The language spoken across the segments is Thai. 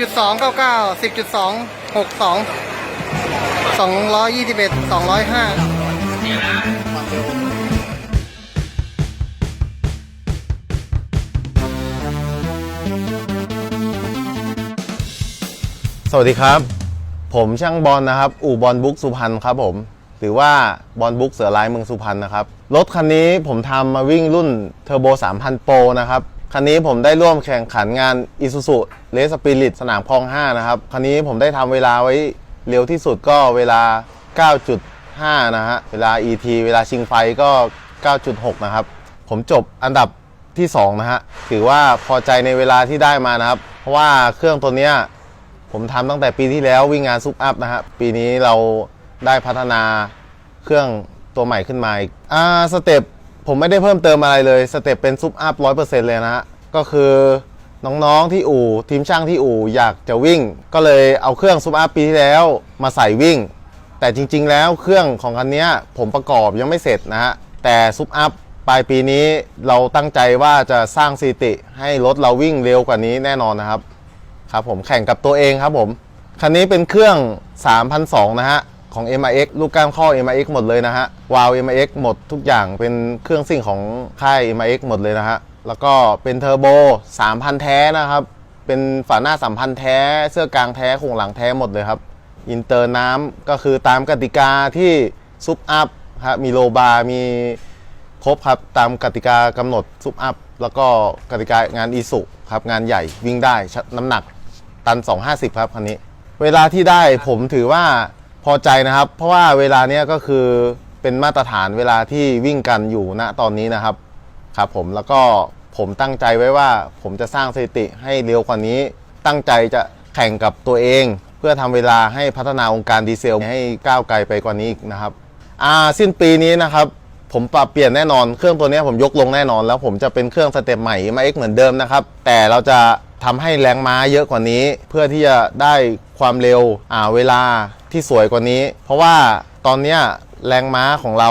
จุดสองเก้าเก้าสิบจุดสองหกสองสองร้อยยี่สิบเอ็ดสองร้อยห้าสวัสดีครับ ผมช่างบอลนะครับ อู่บอลบุ๊กสุพรรณครับผม หรือว่าบอลบุ๊กเสือลายเมืองสุพรรณนะครับ รถคันนี้ผมทำมาวิ่งรุ่นเทอร์โบ 3,000 โปรนะครับ คันนี้ผมได้ร่วมแข่งขันงาน i s u z u r a c e Spirit สนามคลอง 5 นะครับ คันนี้ผมได้ทำเวลาไว้เร็วที่สุดก็เวลา 9.5 นะฮะ เวลา ET เวลาชิงไฟก็ 9.6 นะครับ ผมจบอันดับที่ 2 นะฮะ ถือว่าพอใจในเวลาที่ได้มานะครับ เพราะว่าเครื่องตัวเนี้ยผมทำตั้งแต่ปีที่แล้ววิ่งงานซุปอัพนะฮะ ปีนี้เราได้พัฒนาเครื่องตัวใหม่ขึ้นมาอีกอ่าสเต็ป ผมไม่ได้เพิ่มเติมอะไรเลยสเต็ปเป็นซุปอัพร้อยเปอร์เซ็นต์เลยนะฮะก็คือน้องๆที่อู่ทีมช่างที่อู่อยากจะวิ่ง ก็เลยเอาเครื่องซุปอัพปีที่แล้วมาใส่วิ่ง แต่จริง ๆ แล้วเครื่องของคันนี้ผมประกอบยังไม่เสร็จนะฮะแต่ซุปอัพปลายปีนี้เราตั้งใจว่าจะสร้างสถิติ ให้รถเราวิ่งเร็วกว่านี้แน่นอนนะครับครับผมแข่งกับตัวเองครับผมคันนี้เป็นเครื่อง3,002นะฮะ ของ MIX ลูกก้านข้อ MIX หมดเลยนะฮะวาล์ว MIX หมดทุกอย่างเป็นเครื่องซิ่งของค่าย MIX หมดเลยนะฮะแล้วก็เป็นเทอร์โบ3,000 แท้นะครับ เป็นฝาหน้า3,000 แท้ เสื้อกลางแท้โครงหลังแท้หมดเลยครับอินเตอร์น้ำก็คือตามกติกาที่ซุปอัพครับมีโลบาร์มีครบครับ ตามกติกากำหนดซุปอัพแล้วก็กติกางานอีสุครับงานใหญ่วิ่งได้น้ำหนักตัน 250 ครับคันนี้ เวลาที่ได้ผมถือว่า พอใจนะครับ เพราะว่าเวลาเนี้ยก็คือเป็นมาตรฐานเวลาที่วิ่งกันอยู่ณตอนนี้นะครับครับผมแล้วก็ผมตั้งใจไว้ว่า ผมจะสร้างสถิติให้เร็วกว่านี้ ตั้งใจจะแข่งกับตัวเอง เพื่อทำเวลาให้พัฒนาองค์การดีเซลให้ก้าวไกลไปกว่านี้อีกนะครับอ่าสิ้นปีนี้นะครับ ผมปรับเปลี่ยนแน่นอนเครื่องตัวเนี้ยผมยกลงแน่นอน แล้วผมจะเป็นเครื่องสเต็ปใหม่มา X เหมือนเดิมนะครับแต่เราจะทำให้แรงม้าเยอะกว่านี้ เพื่อที่จะได้ ความเร็วอ่าเวลาที่สวยกว่านี้ เพราะว่าตอนเนี้ยแรงม้าของเรา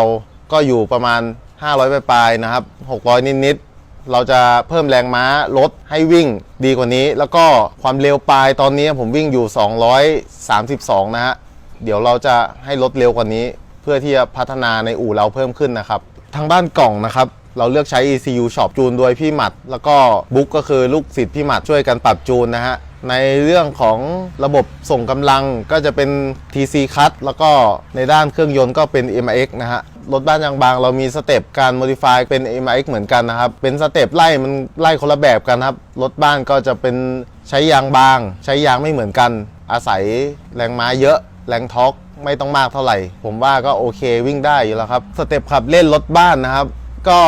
ก็อยู่ประมาณ 500 ปลายๆนะครับ 600 นิดๆเราจะเพิ่มแรงม้าลดให้วิ่งดีกว่านี้ แล้วก็ความเร็วปลายตอนนี้ผมวิ่งอยู่ 232 นะฮะ เดี๋ยวเราจะให้ลดเร็วกว่านี้ เพื่อที่จะพัฒนาในอู่เราเพิ่มขึ้นนะครับ ทางบ้านกล่องนะครับ เราเลือกใช้ ECU Shop จูนโดยพี่หมัด แล้วก็บุ๊กก็คือลูกศิษย์พี่หมัดช่วยกันปรับจูนนะฮะ ในเรื่องของระบบส่งกำลังก็จะเป็น TC Cut แล้วก็ในด้านเครื่องยนต์ก็เป็น MX นะฮะ รถบ้านยางบางเรามีสเต็ปการ modify เป็น MX เหมือนกันนะครับ เป็นสเต็ปไล่มันไล่คนละแบบกันครับ รถบ้านก็จะเป็นใช้ยางบาง ใช้ยางไม่เหมือนกัน อาศัยแรงม้าเยอะ แรงทอกไม่ต้องมากเท่าไหร่ ผมว่าก็โอเควิ่งได้อยู่แล้วครับ สเต็ปขับเล่นรถบ้านนะครับ ก็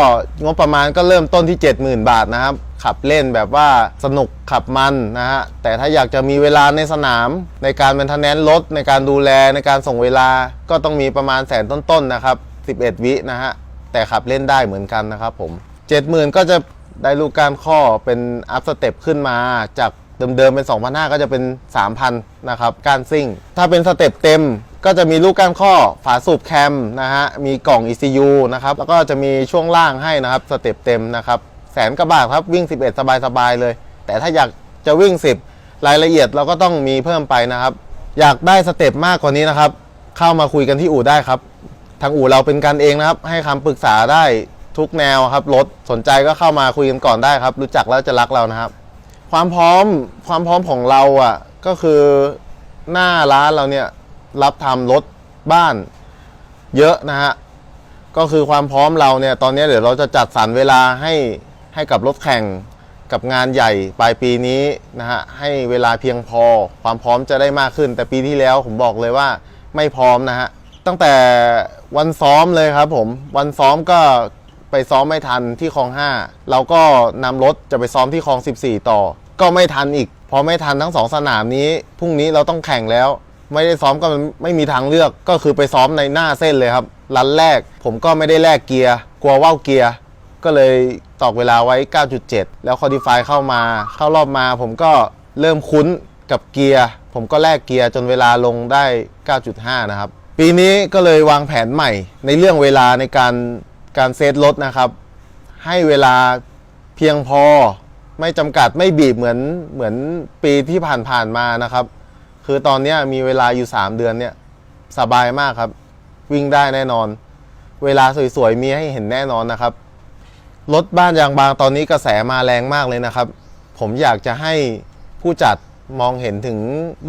งบประมาณก็เริ่มต้นที่ 70,000 บาทนะครับ ขับเล่นแบบว่าสนุกขับมันนะฮะแต่ถ้าอยากจะมีเวลาในสนาม ในการเป็นทนแนนรถในการดูแลในการส่งเวลาก็ต้องมีประมาณแสนต้นๆนะครับ11 วินะฮะแต่ขับเล่นได้เหมือนกันนะครับผม 70,000 ก็จะได้ลูกการข้อเป็นอัพสเต็ปขึ้นมาจากเดิมๆเป็น2,500ก็จะเป็น 3,000นะครับการซิ่ง ถ้าเป็นสเต็ปเต็มก็จะมีลูกก้านข้อฝาสูบแคมนะฮะมีกล่อง ECU นะครับแล้วก็จะมีช่วงล่างให้นะครับสเต็ปเต็มนะครับ แสนกว่าบาทครับวิ่ง 11 สบายๆเลย แต่ถ้าอยากจะวิ่ง 10 รายละเอียดเราก็ต้องมีเพิ่มไปนะครับ อยากได้สเต็ปมากกว่านี้นะครับ เข้ามาคุยกันที่อู่ได้ครับ ทางอู่เราเป็นกันเองนะครับ ให้คำปรึกษาได้ทุกแนวครับรถสนใจก็เข้ามาคุยกันก่อนได้ครับ รู้จักแล้วจะรักเรานะครับ ความพร้อมความพร้อมของเราอะก็คือหน้าร้านเราเนี่ยรับทำรถบ้านเยอะนะฮะก็คือความพร้อมเราเนี่ยตอนนี้เดี๋ยวเราจะจัดสรรเวลาให้ ให้กับรถแข่งกับงานใหญ่ปลายปีนี้นะฮะให้เวลาเพียงพอความพร้อมจะได้มากขึ้น แต่ปีที่แล้วผมบอกเลยว่าไม่พร้อมนะฮะตั้งแต่วันซ้อมเลยครับผมวันซ้อมก็ไปซ้อมไม่ทันที่คลอง 5 เราก็นำรถจะไปซ้อมที่คลอง 14 ต่อ ก็ไม่ทันอีก พอไม่ทันทั้งสองสนามนี้พรุ่งนี้เราต้องแข่งแล้ว ไม่ได้ซ้อมก็ไม่มีทางเลือกก็คือไปซ้อมในหน้าเส้นเลยครับรันแรกผมก็ไม่ได้แลกเกียร์กลัวว่าวเกียร์ ก็เลยตอกเวลาไว้ 9.7 แล้วคอดิฟายเข้ามา เข้ารอบมาผมก็เริ่มคุ้นกับเกียร์ ผมก็แลกเกียร์จนเวลาลงได้ 9.5 นะครับ ปีนี้ก็เลยวางแผนใหม่ ในเรื่องเวลาในการการเซตรถนะครับ ให้เวลาเพียงพอไม่จำกัดไม่บีบเหมือนเหมือนปีที่ผ่านๆมานะครับ คือตอนนี้มีเวลาอยู่ 3 เดือนเนี่ยสบายมากครับ วิ่งได้แน่นอน เวลาสวยๆมีให้เห็นแน่นอนนะครับ รถบ้านยางบางตอนนี้กระแสมาแรงมากเลยนะครับ ผมอยากจะให้ผู้จัดมองเห็นถึง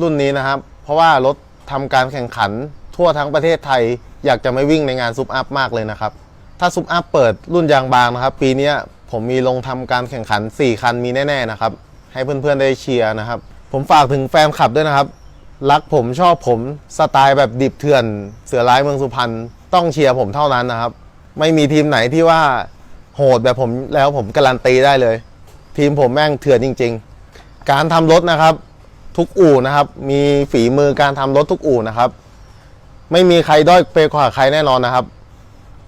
รุ่นนี้นะครับ เพราะว่ารถทำการแข่งขันทั่วทั้งประเทศไทย อยากจะไม่วิ่งในงานซุปอัพมากเลยนะครับ ถ้าซุปอัพเปิดรุ่นยางบางนะครับ ปีนี้ผมมีลงทำการแข่งขัน 4 คันมีแน่ๆนะครับ ให้เพื่อนๆได้เชียร์นะครับ ผมฝากถึงแฟนคลับด้วยนะครับ รักผมชอบผมสไตล์แบบดิบเถื่อน เสือร้ายเมืองสุพรรณต้องเชียร์ผมเท่านั้นนะครับ ไม่มีทีมไหนที่ว่า โหดแบบผมแล้วผมการันตีได้เลย ทีมผมแม่งเถื่อนจริง ๆ การทำรถนะครับ ทุกอู่นะครับ มีฝีมือการทำรถทุกอู่นะครับ ไม่มีใครด้อยไปกว่าใครแน่นอนนะครับ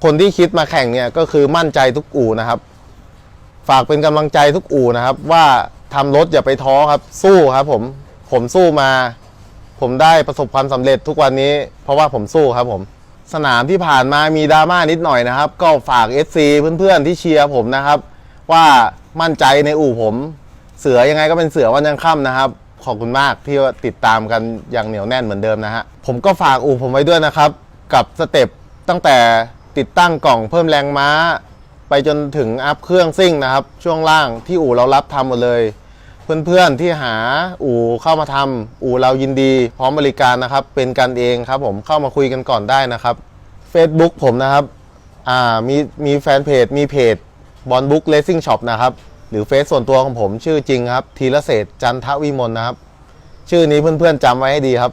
คนที่คิดมาแข่งเนี่ยก็คือมั่นใจทุกอู่นะครับ ฝากเป็นกำลังใจทุกอู่นะครับ ว่าทำรถอย่าไปท้อครับ สู้ครับ ผมผมสู้มา ผมได้ประสบความสำเร็จทุกวันนี้ เพราะว่าผมสู้ครับผม สนามที่ผ่านมามีดราม่านิดหน่อยนะครับ ก็ฝาก FC เพื่อนๆที่เชียร์ผมนะครับ ว่ามั่นใจในอู่ผม เสือยังไงก็เป็นเสือวันยังค่ำนะครับ ขอบคุณมากที่ติดตามกันอย่างเหนียวแน่นเหมือนเดิมนะฮะผมก็ฝากอู่ผมไว้ด้วยนะครับ กับสเต็ปตั้งแต่ติดตั้งกล่องเพิ่มแรงม้า ไปจนถึงอัพเครื่องซิ่งนะครับ ช่วงล่างที่อู่เรารับทำหมดเลย เพื่อนๆที่หาอู่เข้ามาทำอู่เรายินดี พร้อมบริการนะครับ เป็นกันเองครับ ผมเข้ามาคุยกันก่อนได้นะครับ Facebook ผมนะครับอ่ามีมีแฟนเพจมีเพจบอลบุ๊กเลสซิ่งช็อปนะครับ หรือเฟซส่วนตัวของผมชื่อจริงครับธีรเศษจันทวิมลนะครับ ชื่อนี้เพื่อนๆจำไว้ให้ดีครับ